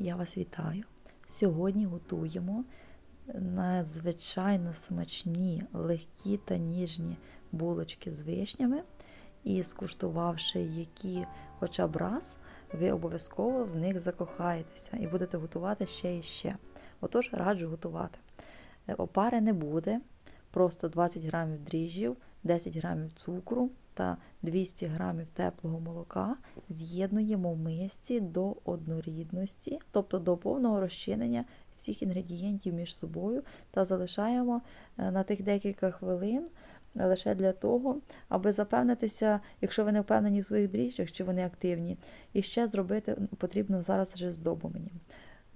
Я вас вітаю. Сьогодні готуємо надзвичайно смачні, легкі та ніжні булочки з вишнями. І скуштувавши які хоча б раз, ви обов'язково в них закохаєтеся і будете готувати ще і ще. Отож, раджу готувати. Е, Опари не буде, просто 20 грамів дріжджів, 10 грамів цукру та 200 грамів теплого молока з'єднуємо в мисці до однорідності, тобто до повного розчинення всіх інгредієнтів між собою, та залишаємо е, на тих декілька хвилин лише для того, аби запевнитися, якщо ви не впевнені в своїх дріжджах, чи вони активні, і ще зробити потрібно зараз вже здобу мені.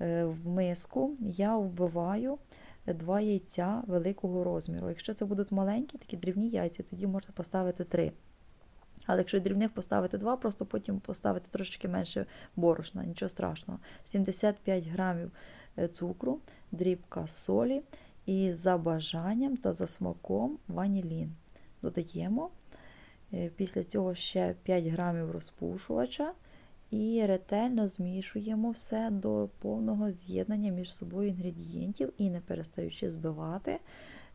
Е, В миску я вбиваю два яйця великого розміру. Якщо це будуть маленькі, такі дрібні яйця, тоді можна поставити три. Але якщо дрібних поставити два, просто потім поставити трошечки менше борошна, нічого страшного. 75 грамів е, цукру, дрібка солі і за бажанням та за смаком ванілін. Додаємо. Е, Після цього ще 5 грамів розпушувача і ретельно змішуємо все до повного з'єднання між собою інгредієнтів і не перестаючи збивати,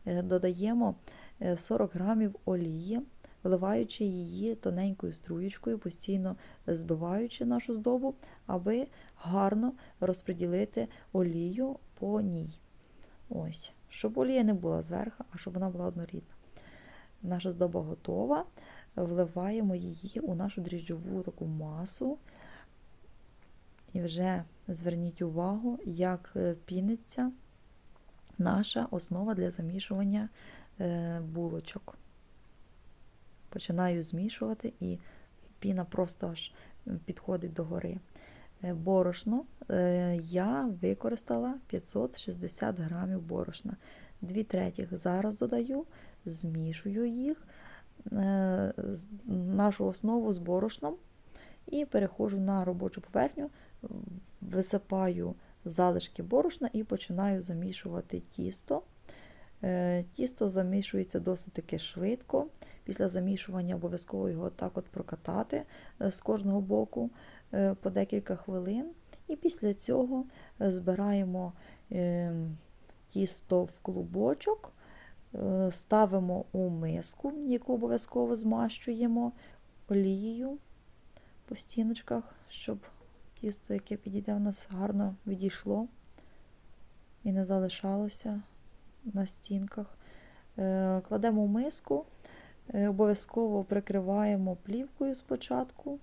е, додаємо е, 40 грамів олії, вливаючи її тоненькою струєчкою, постійно збиваючи нашу здобу, аби гарно розподілити олію по ній. Ось, щоб олія не була зверху, а щоб вона була однорідна. Наша здоба готова. Вливаємо її у нашу дріжджову таку масу. І вже зверніть увагу, як е, піниться наша основа для замішування е, булочок. Починаю змішувати, і піна просто аж підходить до гори. Е, Борошно я використала 560 грамів борошна. Дві третіх зараз додаю, змішую їх, нашу основу з борошном і переходжу на робочу поверхню, висипаю залишки борошна і починаю замішувати тісто. Е, Тісто замішується досить таки швидко. Після замішування обов'язково його так от прокатати е, з кожного боку е, по декілька хвилин. І після цього збираємо тісто в клубочок, ставимо у миску, яку обов'язково змащуємо олією по стіночках, щоб тісто, яке підійде у нас гарно відійшло і не залишалося на стінках. Е, Кладемо в миску, е, обов'язково прикриваємо плівкою спочатку.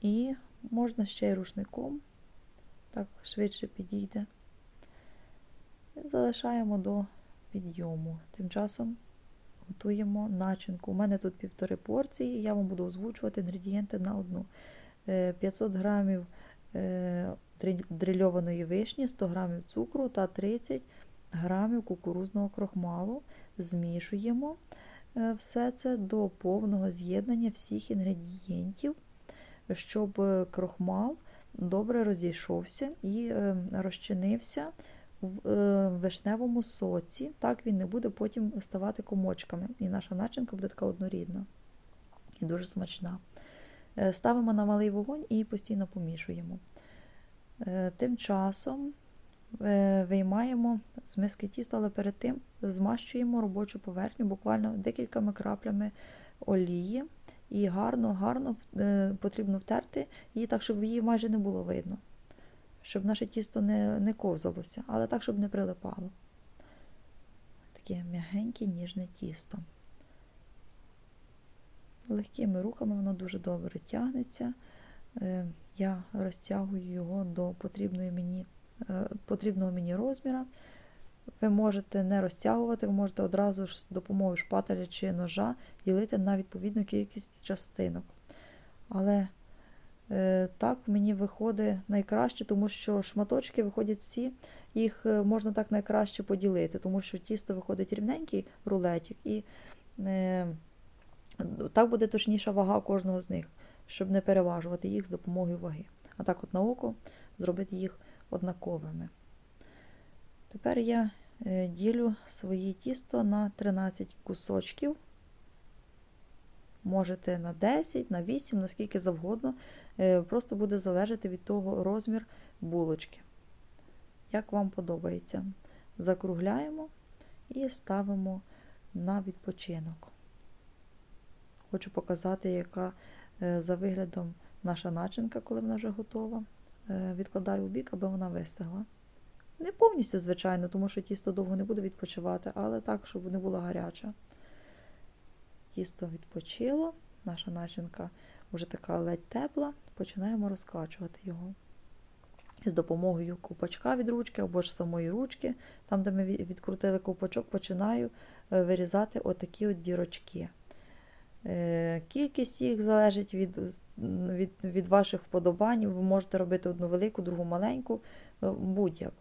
І можна ще й рушником, так швидше підійде. Залишаємо до підйому. Тим часом готуємо начинку. У мене тут півтори порції, я вам буду озвучувати інгредієнти на одну. Е, 500 грамів е, дрильованої вишні, 100 грамів цукру та 30 грамів кукурузного крохмалу. Змішуємо е, все це до повного з'єднання всіх інгредієнтів, щоб е, крохмал добре розійшовся і е, розчинився в е, вишневому соці. Так він не буде потім ставати комочками. І наша начинка буде така однорідна і дуже смачна. Е, Ставимо на малий вогонь і постійно помішуємо. Е, Тим часом виймаємо з миски тісто, але перед тим змащуємо робочу поверхню буквально декількома краплями олії. І гарно-гарно потрібно втерти її так, щоб її майже не було видно. Щоб наше тісто не, не ковзалося, але так, щоб не прилипало. Таке м'ягеньке, ніжне тісто. Легкими рухами воно дуже добре тягнеться. Е, Я розтягую його до потрібної мені, е, потрібного мені розміра. Ви можете не розтягувати, ви можете одразу ж з допомогою шпателя чи ножа ділити на відповідну кількість частинок. Але так мені виходить найкраще, тому що шматочки виходять всі, їх е, можна так найкраще поділити, тому що тісто виходить рівненький рулетик, і е, так буде точніша вага кожного з них, щоб не переважувати їх з допомогою ваги. А так от на око зробити їх однаковими. Тепер я е, ділю своє тісто на 13 кусочків. Можете на 10, на 8, наскільки завгодно. Е, Просто буде залежати від того розмір булочки. Як вам подобається. Закругляємо і ставимо на відпочинок. Хочу показати, яка е, за виглядом наша начинка, коли вона вже готова. Е, Відкладаю у бік, аби вона вистигла. Не повністю, звичайно, тому що тісто довго не буде відпочивати, але так, щоб не була гаряча. Тісто відпочило, наша начинка вже така ледь тепла, починаємо розкачувати його. З допомогою ковпачка від ручки або ж самої ручки, там, де ми відкрутили ковпачок, починаю е, вирізати отакі от дірочки. Е, Кількість їх залежить від, від, від ваших вподобань. Ви можете робити одну велику, другу маленьку, е, будь-як.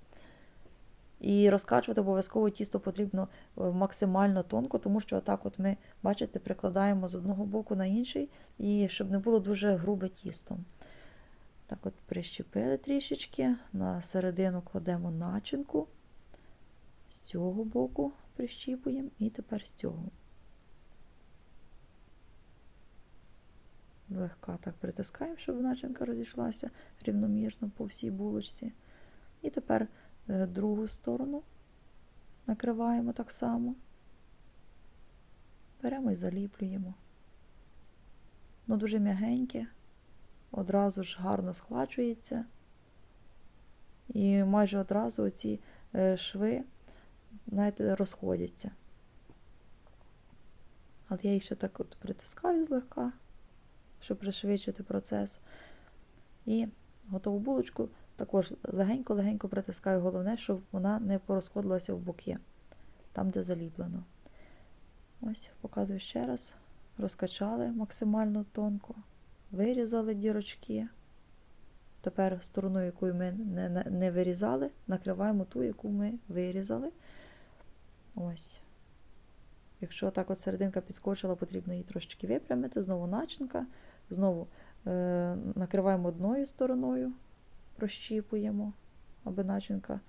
І розкачувати обов'язково тісто потрібно е, максимально тонко, тому що отак от ми, бачите, прикладаємо з одного боку на інший, і щоб не було дуже грубе тісто. Так от прищепили трішечки, на середину кладемо начинку, з цього боку прищіпуємо і тепер з цього. Легка так притискаємо, щоб начинка розійшлася рівномірно по всій булочці. І тепер другу сторону накриваємо так само. Беремо і заліплюємо. Ну, дуже м'ягеньке, одразу ж гарно схвачується. І майже одразу ці шви, знаєте, розходяться. От я їх ще так от притискаю злегка, щоб пришвидшити процес. І готову булочку також легенько-легенько притискаю. Головне, щоб вона не порозходилася в боки, там, де заліплено. Ось, показую ще раз. Розкачали максимально тонко, вирізали дірочки. Тепер сторону, яку ми не, не, не вирізали, накриваємо ту, яку ми вирізали. Ось. Якщо так от серединка підскочила, потрібно її трошечки випрямити. Знову начинка. Знову е, накриваємо одною стороною, прощіпуємо, аби начинка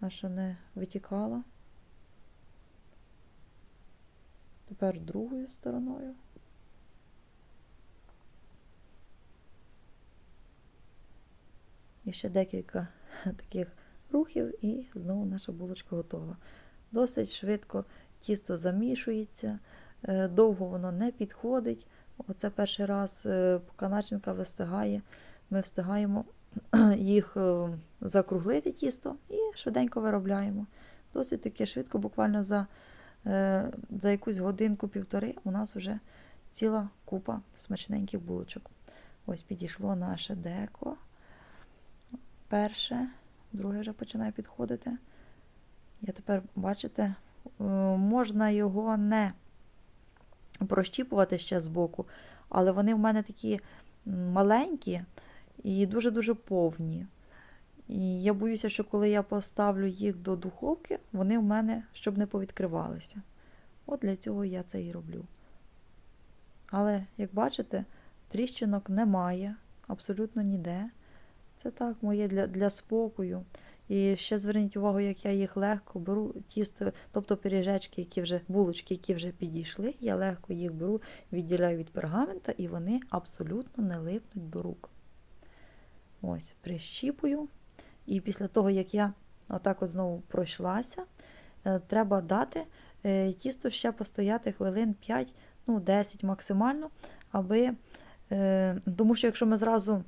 наша не витікала. Тепер другою стороною. І ще декілька таких рухів, і знову наша булочка готова. Досить швидко тісто замішується, е, довго воно не підходить. Оце перший раз, е, поки начинка вистигає, ми встигаємо їх е, закруглити тісто і швиденько виробляємо. Досить таки швидко, буквально за, за якусь годинку-півтори у нас вже ціла купа смачненьких булочок. Ось підійшло наше деко. Перше, друге вже починає підходити. Я тепер, бачите, можна його не прощіпувати ще збоку, але вони в мене такі маленькі і дуже-дуже повні. І я боюся, що коли я поставлю їх до духовки, вони в мене щоб не повідкривалися. От для цього я це і роблю. Але, як бачите, тріщинок немає, абсолютно ніде. Це так, моє для для спокою. І ще зверніть увагу, як я їх легко беру, тісто, тобто пиріжечки, які вже булочки, які вже підійшли, я легко їх беру, відділяю від пергамента, і вони абсолютно не липнуть до рук. Ось, прищіпую. І після того, як я отак от знову пройшлася, треба дати тісто ще постояти хвилин 5, ну 10 максимально, аби, тому що якщо ми зразу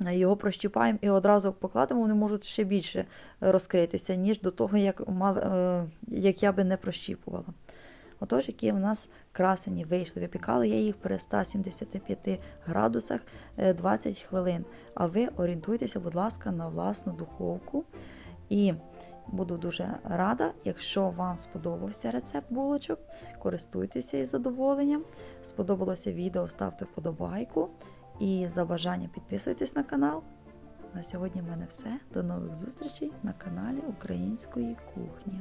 його прощіпаємо і одразу покладемо, вони можуть ще більше розкритися, ніж до того, як як я би не прощіпувала. Отож, які в нас красені вийшли. Випікали я їх при 175 градусах 20 хвилин. А ви орієнтуйтеся, будь ласка, на власну духовку. І буду дуже рада, якщо вам сподобався рецепт булочок, користуйтеся із задоволенням. Сподобалося відео, ставте вподобайку. І за бажання підписуйтесь на канал. На сьогодні в мене все. До нових зустрічей на каналі Української кухні.